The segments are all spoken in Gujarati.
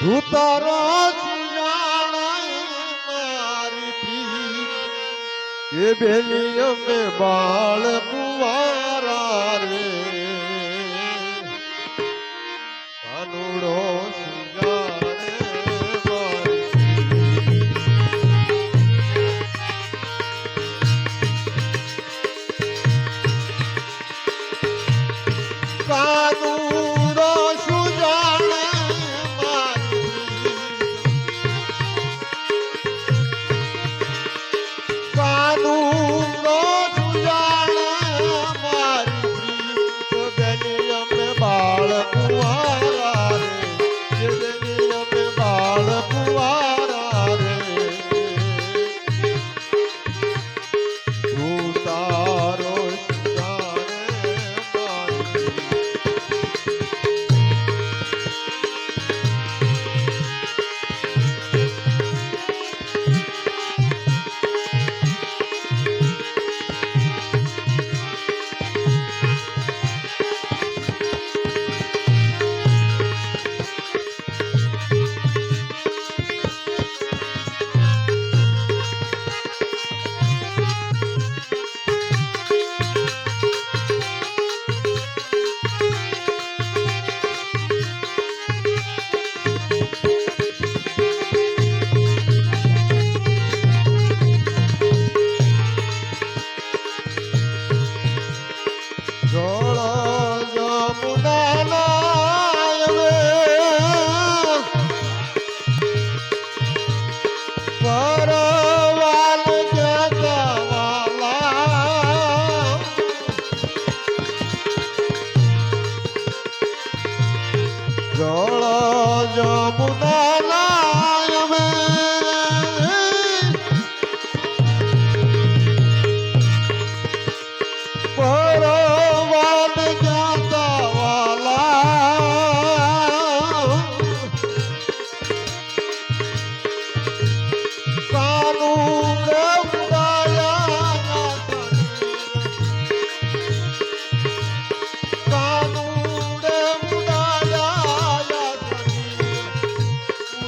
તું તારો મારી પી કે બાળ કુવા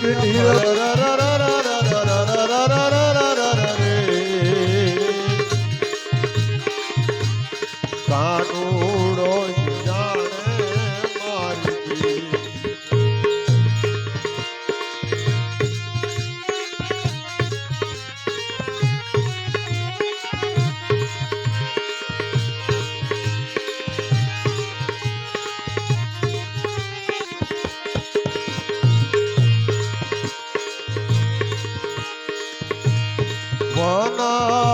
Thank you. মনা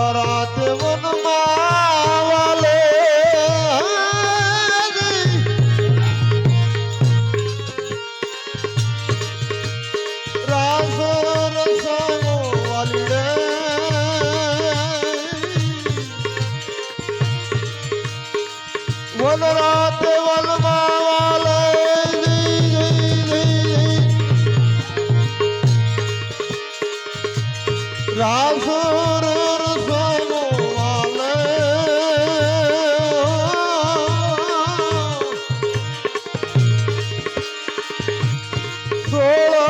solo.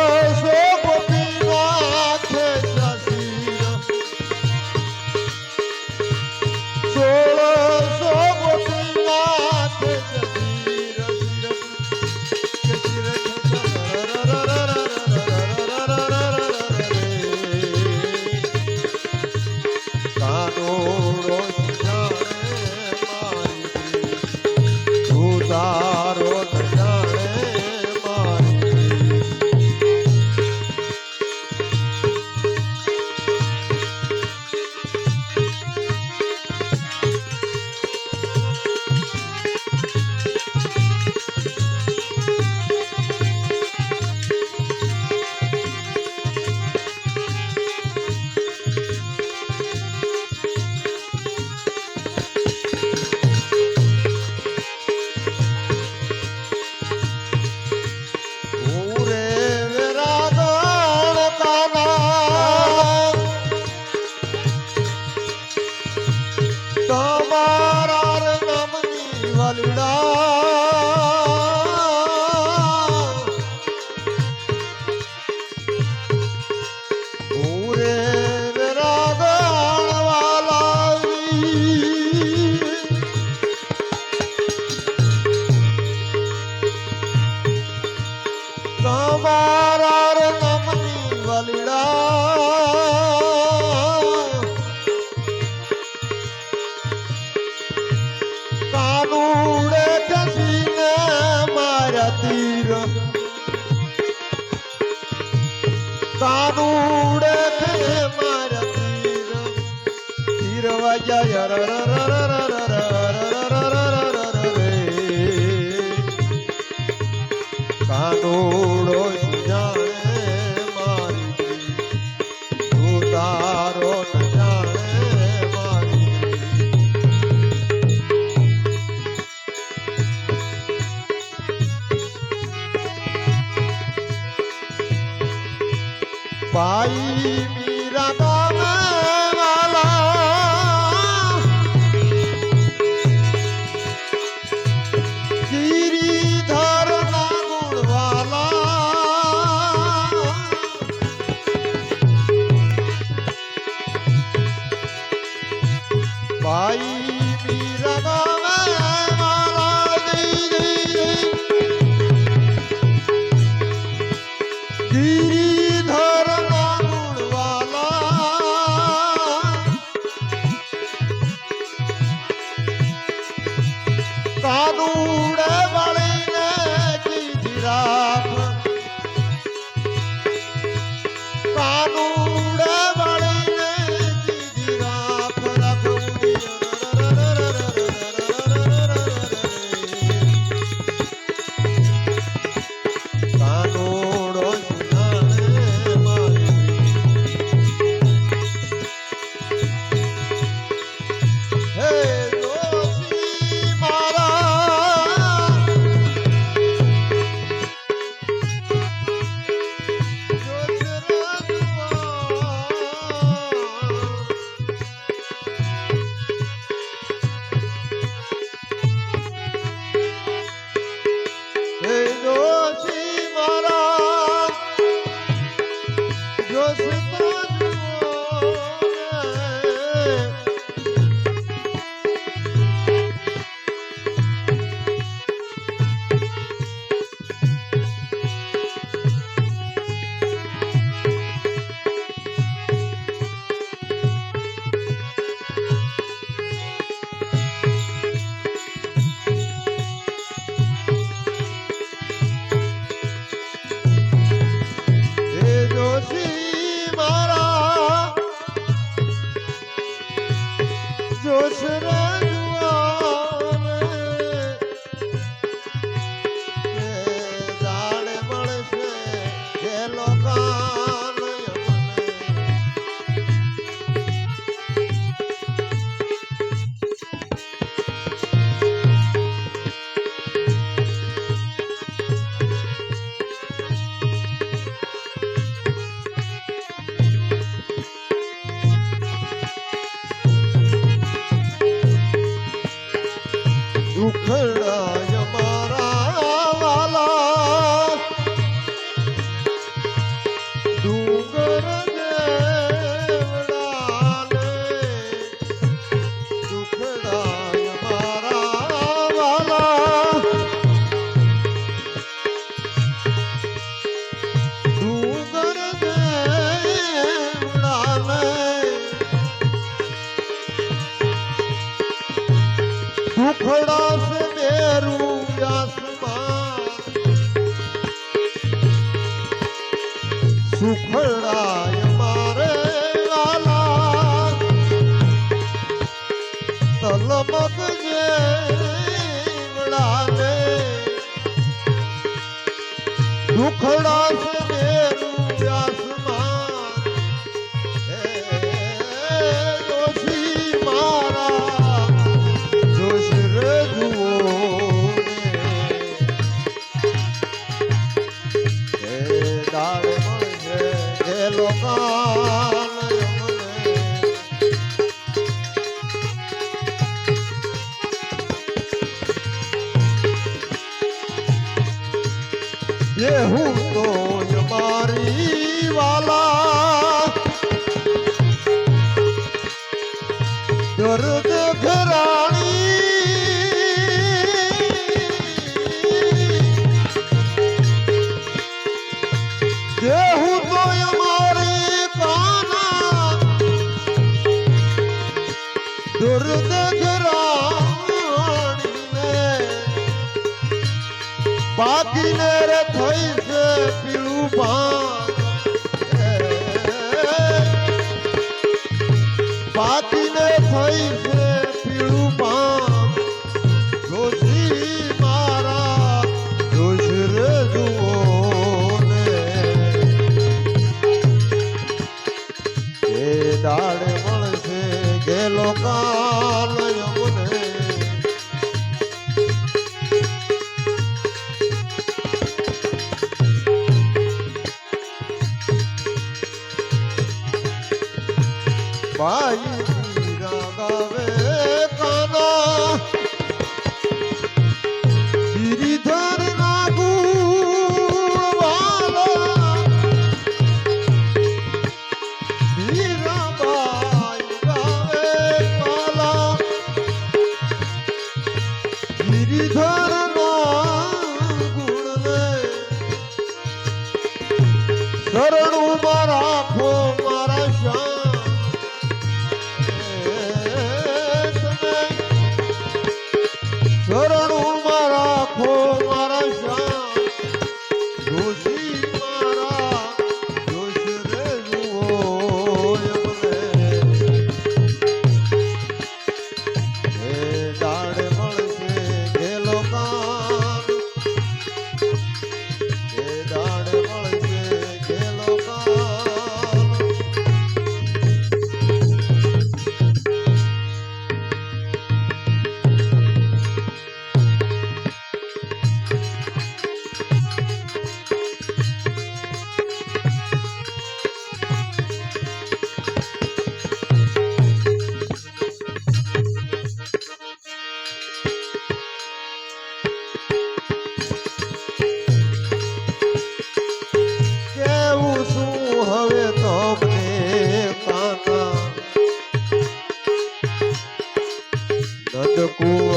પીરવા જાય કાનોડો જાણે મારી તું તારો જાણે મારી પાઈ do વરદ ઘરાણી. જે હું તો મારી પાના. દુર્દ ઘરાણી બાકીને રે થઈ છે પીળું પા tocou.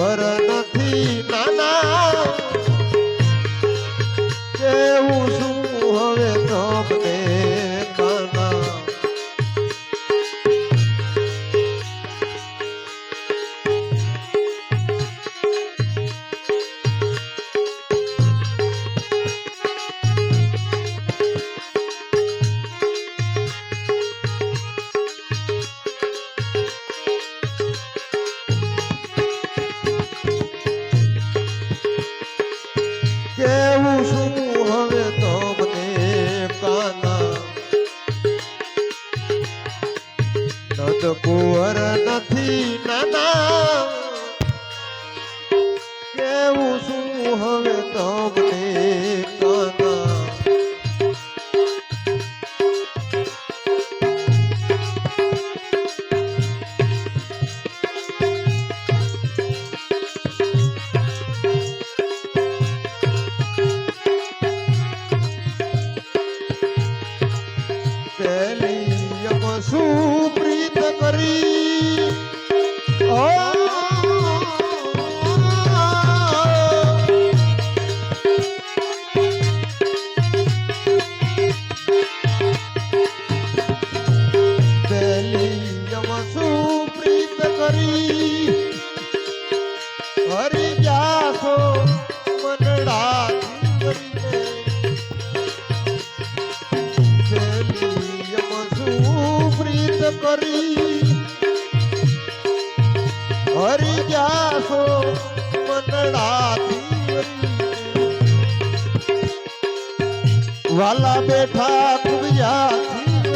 વાલા બેઠા કુબિયાથી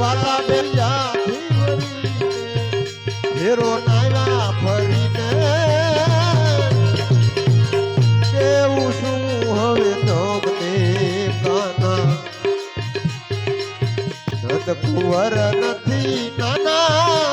વાલા બેઠાથી. હેરો નાયા ફરીને. કેવું શું હવે નોકતે કાના નદ કુંવર નથી નાના